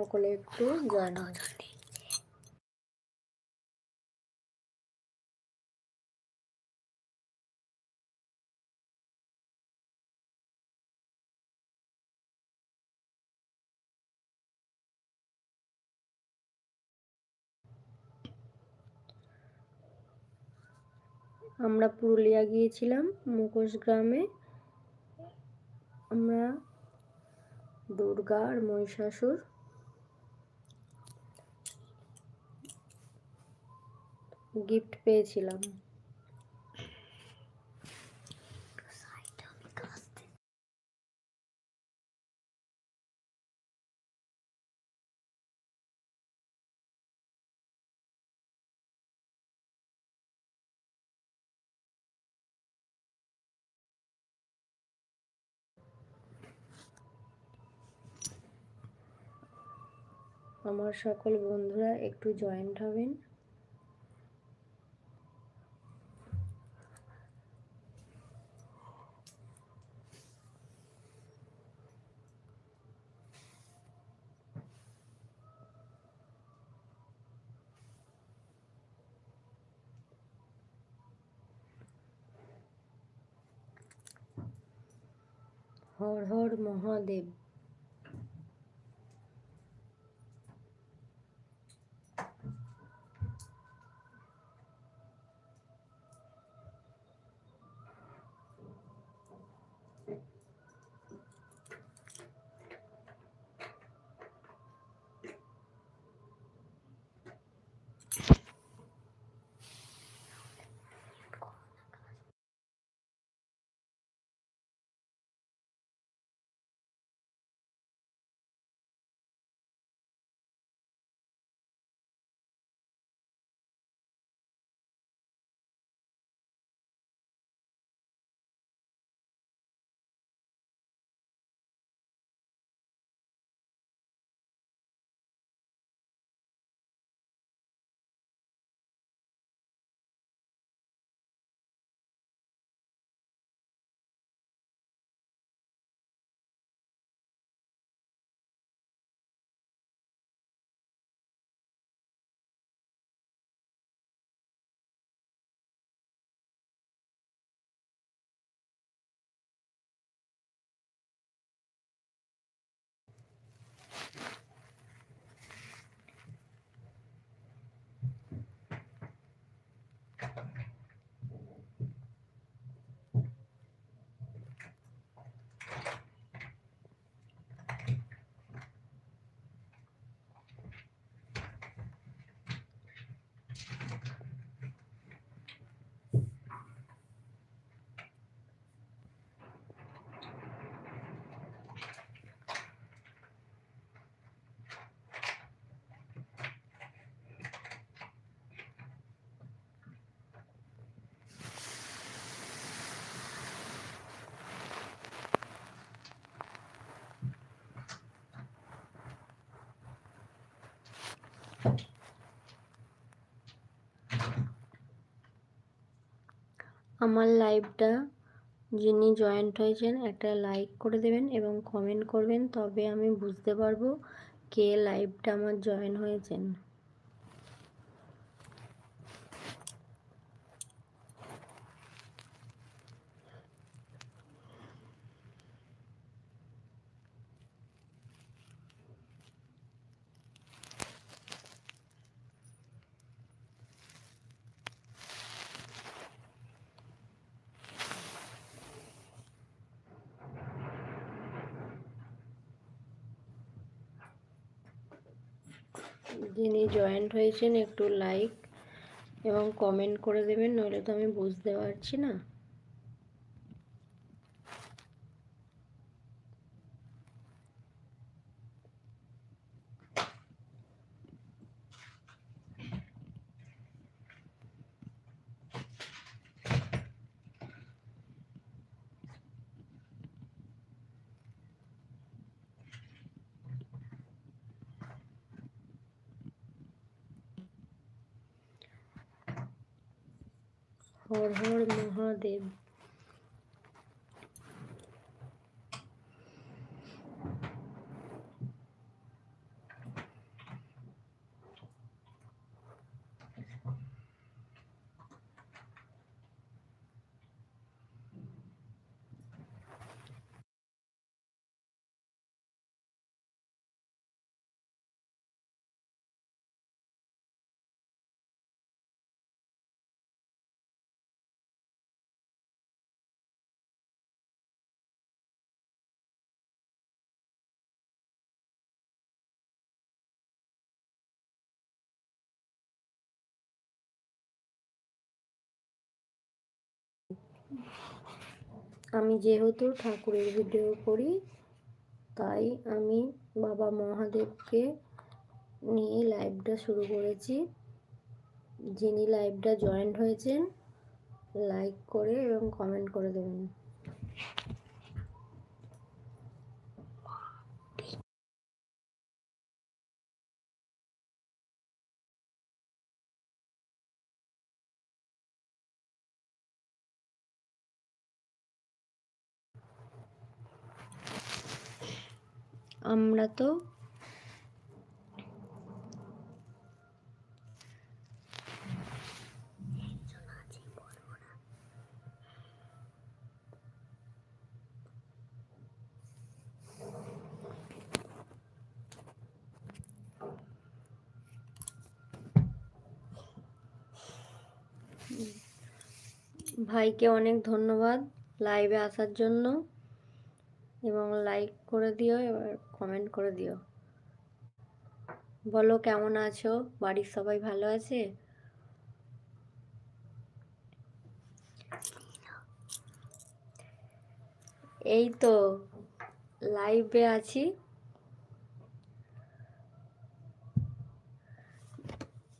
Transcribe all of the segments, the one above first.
সকলে একটু হয় আমরা পুরুলিয়া গিয়েছিলাম মুখোশ গ্রামে। আমরা দুর্গা আর মহিষাসুর গিফট পেয়েছিলাম। আমার সকল বন্ধুরা একটু জয়েন্ট হবেন। হর হর মহাদেব belakang আমার লাইভটা যিনি জয়েন্ট হয়েছেন, একটা লাইক করে দেবেন এবং কমেন্ট করবেন, তবে আমি বুঝতে পারব কে লাইভটা আমার জয়েন হয়েছেন। যিনি জয়েন্ট হয়েছেন একটু লাইক এবং কমেন্ট করে দেবেন, নইলে তো আমি বুঝতে পারছি না। हर हर महादेव। আমি যেহেতু ঠাকুরের ভিডিও করি, তাই আমি বাবা মহাদেবকে নিয়ে লাইভটা শুরু করেছি। যিনি লাইভটা জয়েন্ট হয়েছেন, লাইক করে এবং কমেন্ট করে দেবেন। আমরা তো ভাইকে অনেক ধন্যবাদ লাইভে আসার জন্য। এবং লাইক করে দিও, এবার কমেন্ট করে দিও। বলো কেমন আছো? বাড়ির সবাই ভালো আছে? এই তো লাইভে আছি।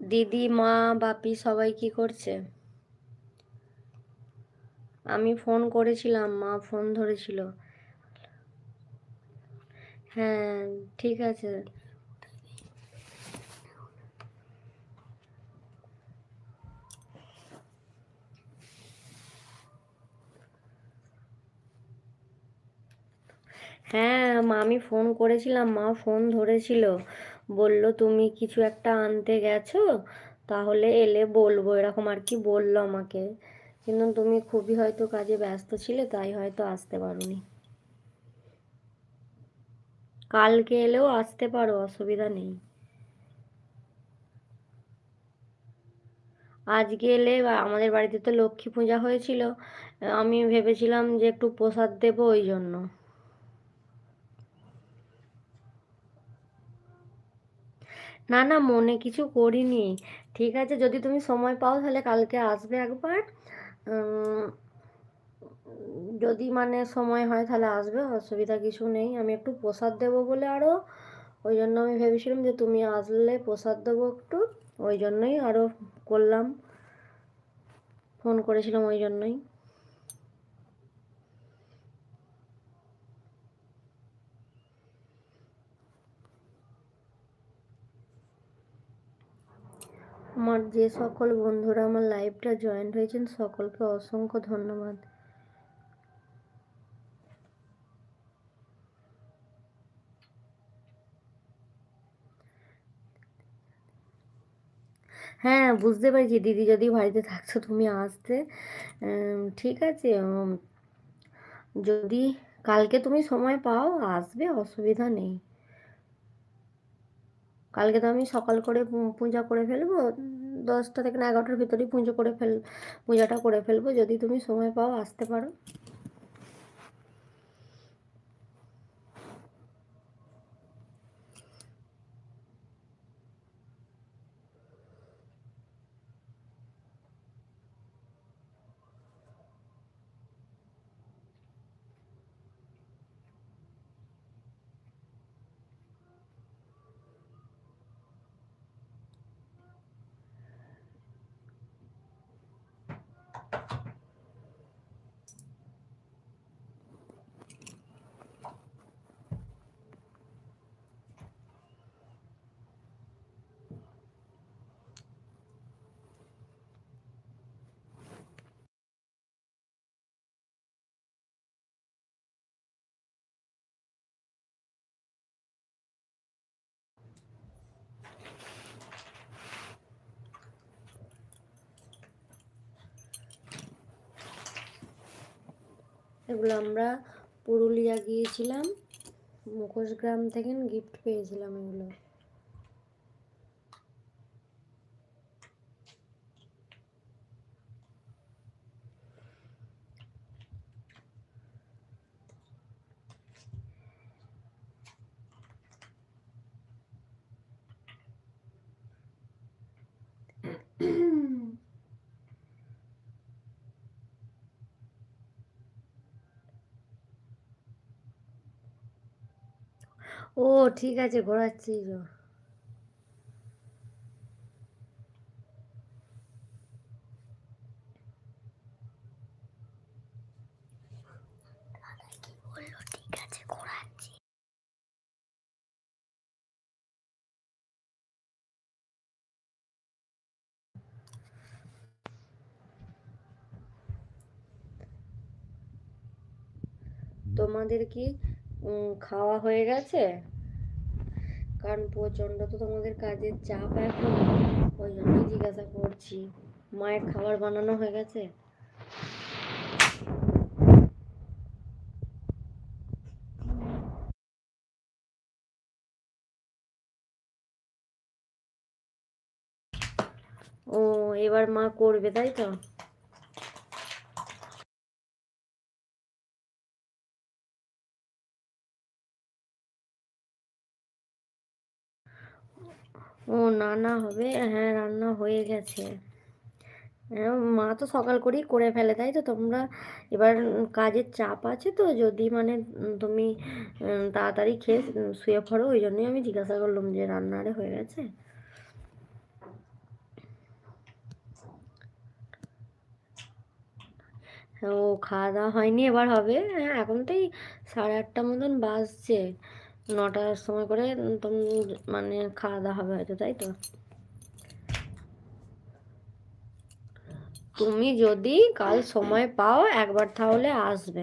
দিদি, মা, বাপি সবাই কি করছে? আমি ফোন করেছিলাম, মা ফোন ধরেছিল। হ্যাঁ ঠিক আছে। হ্যাঁ আমি ফোন করেছিলাম, মা ফোন ধরেছিল। বলল, তুমি কিছু একটা আনতে গেছো? তাহলে এলে বলব। এরকম আর কি বলল আমাকে। কিন্তু তুমি খুবই হয়তো কাজে ব্যস্ত ছিলে, তাই হয়তো আসতে পারোনি। কালকে এলেও আসতে পারো, অসুবিধা নেই। আজকে এলে আমাদের বাড়িতে তো লক্ষ্মী পূজা হয়েছিল, আমি ভেবেছিলাম যে একটু প্রসাদ দেবো ওই জন্য। না না, মনে কিছু করিনি। ঠিক আছে, যদি তুমি সময় পাও তাহলে কালকে আসবে একবার। যদি মানে সময় হয় তাহলে আসবে, অসুবিধা কিছু নেই। আমি একটু প্রসাদ দেবো বলে আরও ওই জন্য আমি ভেবেছিলাম যে তুমি আসলে প্রসাদ দেবো একটু, ওই জন্যই আরও করলাম। ফোন করেছিলাম ওই জন্যই। আমার যে সকল বন্ধুরা আমার লাইভটা জয়েন্ট হয়েছেন, সকলকে অসংখ্য ধন্যবাদ। হ্যাঁ বুঝতে পেরেছি। দিদি যদি বাড়িতে থাকতো, তুমি আসতে। ঠিক আছে যদি কালকে তুমি সময় পাও, আসবে, অসুবিধা নেই। কালকে তো আমি সকাল করে পূজা করে ফেলব, দশটা থেকে না এগারোটার ভিতরেই পুজো করে ফেল, পূজাটা করে ফেলব। যদি তুমি সময় পাও, আসতে পারো। এগুলো আমরা পুরুলিয়া গিয়েছিলাম মুখোশ গ্রাম থেকে গিফট পেয়েছিলাম এগুলো। ও ঠিক আছে ঘোরাচ্ছি তো ঠিক আছে তোমাদের কি খাওয়া হয়ে গেছে। কারণ প্রচণ্ড তো তোমাদের কাজের চাপ এখন। ওই জন্যই জিজ্ঞাসা করছি, মায়ের খাবার বানানো হয়ে গেছে? ও, এবার মা করবে, তাই তো? ও না না হবে। হ্যাঁ রান্না হয়ে গেছে। হ্যাঁ মা তো সকাল করেই করে ফেলে, তাই তো? তোমরা এবার কাজের চাপ আছে তো? যদি মানে তুমি তাড়াতাড়ি খেয়ে শুয়ে পড়ো, ওই জন্যই আমি জিজ্ঞাসা করলাম যে রান্নারে হয়ে গেছে? ও, খাওয়া দাওয়া হয়নি এবার হবে। হ্যাঁ এখন তো এই সাড়ে আটটা মতন বাজছে। নটার সময় করে মানে খাওয়া দাওয়া হবে হয়তো, তাই তো? তুমি যদি কাল সময় পাও, একবার তাহলে আসবে।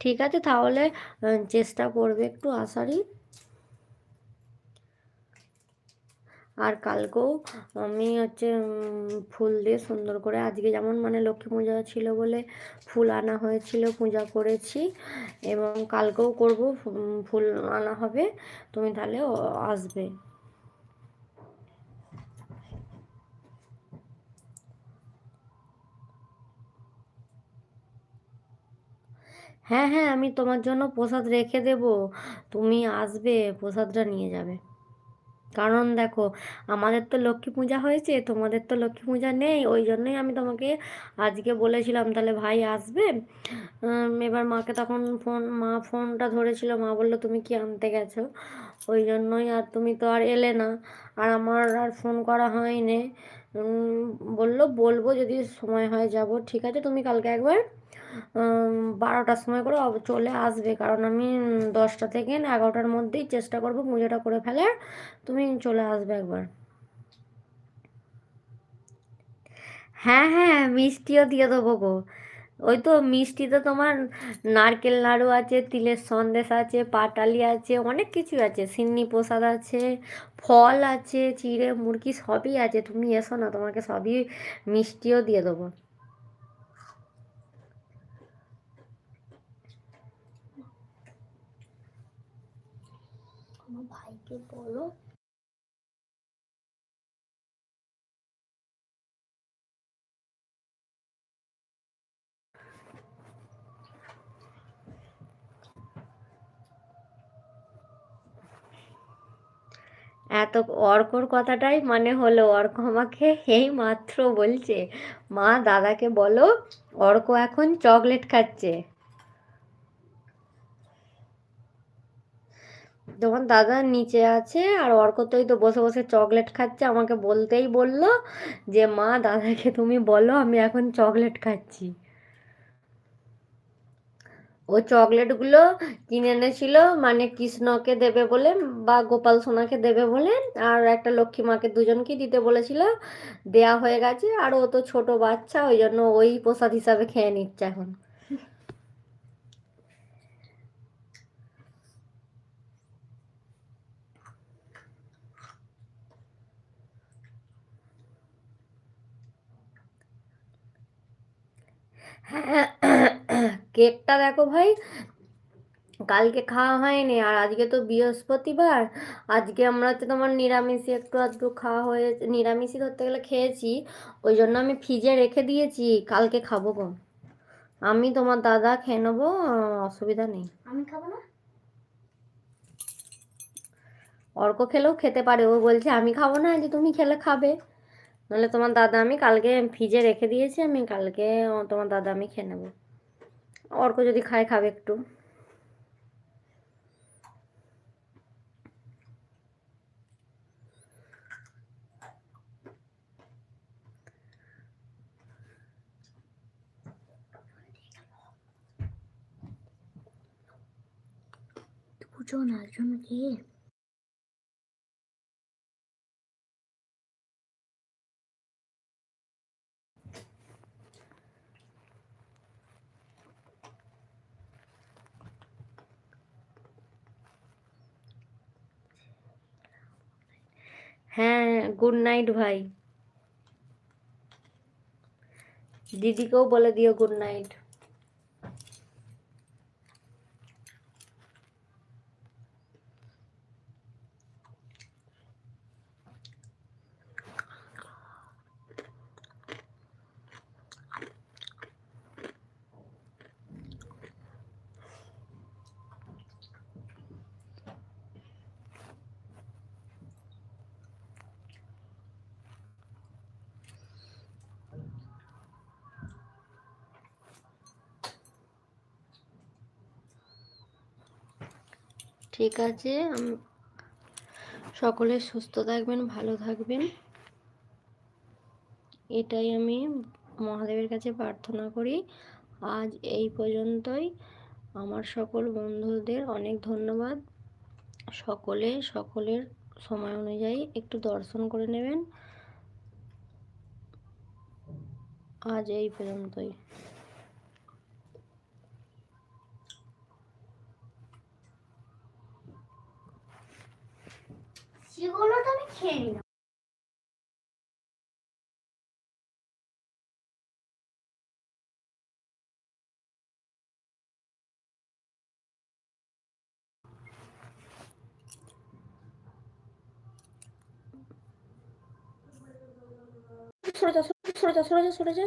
ঠিক আছে, তাহলে চেষ্টা করবে একটু আসারই আর কালকেও আমি হচ্ছে ফুল দিয়ে সুন্দর করে আজকে যেমন মানে লক্ষ্মী পূজা ছিল বলে ফুল আনা হয়েছিল, পূজা করেছি এবং কালকেও করব ফুল আনা হবে। তুমি তাহলে আসবে। হ্যাঁ হ্যাঁ আমি তোমার জন্য প্রসাদ রেখে দেব। তুমি আসবে, প্রসাদটা নিয়ে যাবে। কারণ দেখো, আমাদের তো লক্ষ্মী পূজা হয়েছে, তোমাদের তো লক্ষ্মী পূজা নেই, ওই জন্যই আমি তোমাকে আজকে বলেছিলাম, তাহলে ভাই আসবে। এবার মাকে তখন ফোন, মা ফোনটা ধরেছিল, মা বলল, তুমি কি আনতে গেছো? ওই জন্যই আর তুমি তো আর এলে না। আর আমার আর ফোন করা হয়নি। বলল, বলব, যদি সময় হয় যাব। ঠিক আছে, তুমি কালকে একবার বারোটার সময় করে চলে আসবে। কারণ আমি দশটা থেকে না এগারোটার মধ্যেই চেষ্টা করব পুজোটা করে ফেলার। তুমি চলে আসবে একবার। হ্যাঁ হ্যাঁ মিষ্টিও দিয়ে দেবো গো। ওই তো মিষ্টিতে তোমার নারকেল নাড়ু আছে, তিলের সন্দেশ আছে, পাটালি আছে, অনেক কিছু আছে। সিন্নি প্রসাদ আছে, ফল আছে, চিড়ে মুরগি সবই আছে। তুমি এসো না, তোমাকে সবই মিষ্টিও দিয়ে দেবো ভাইকে বলো এত অর্কর কথাটাই মানে হলো। অর্ক আমাকে এই মাত্র বলছে, মা, দাদাকে বলো, অর্ক এখন চকলেট খাচ্ছে। তোমার দাদা নিচে আছে আর অর্কতই তো বসে বসে চকলেট খাচ্ছে, আমাকে বলতেই বলল যে, মা, দাদাকে তুমি বলো, আমি এখন চকলেট খাচ্ছি। ও চকলেটগুলো কিনে এনেছিল মানে কৃষ্ণকে দেবে বলে বা গোপাল সোনাকে দেবে বলে, আর একটা লক্ষ্মী মাকে দুজনকে দিতে বলেছিল। দেয়া হয়ে গেছে, আর ও তো ছোট বাচ্চা, ওই জন্য ওই প্রসাদ হিসাবে খেয়ে নিচ্ছে এখন। হ্যাঁ কেকটা দেখো ভাই। কালকে খাওয়া হয়নি আর আজকে তো বৃহস্পতিবার। আজকে আমরা হচ্ছে তোমার নিরামিষই একটু আধটু খাওয়া হয়েছে নিরামিষই ধরতে গেলে খেয়েছি। ওই জন্য আমি ফ্রিজে রেখে দিয়েছি কালকে খাব গো। আমি তোমার দাদা খেয়ে নেব অসুবিধা নেই। আমি খাব না? অর্ক খেলেও খেতে পারে ও বলছে আমি খাব না যে তুমি খেলে খাবে। নাহলে তোমার দাদা আমি কালকে ফ্রিজে রেখে দিয়েছি আমি কালকে তোমার দাদা আমি খেয়ে নেব। অর্ক যদি খায় খাবে একটু। দুজন একজন কে হ্যাঁ গুড নাইট ভাই দিদিকেও বলে দিও গুড নাইট ঠিক আছে সকলে সুস্থ থাকবেন, ভালো থাকবেন। এটাই আমি মহাদেবের কাছে প্রার্থনা করি। আজ এই পর্যন্তই। আমার সকল বন্ধুদের অনেক ধন্যবাদ। সকলে, সকলের সময় অনুযায়ী একটু দর্শন করে নেবেন। আজ এই পর্যন্তই। সেগুলোটা আমি খেয়ে নিলাম। সরে যা সরে যা সরে যা সরে যা।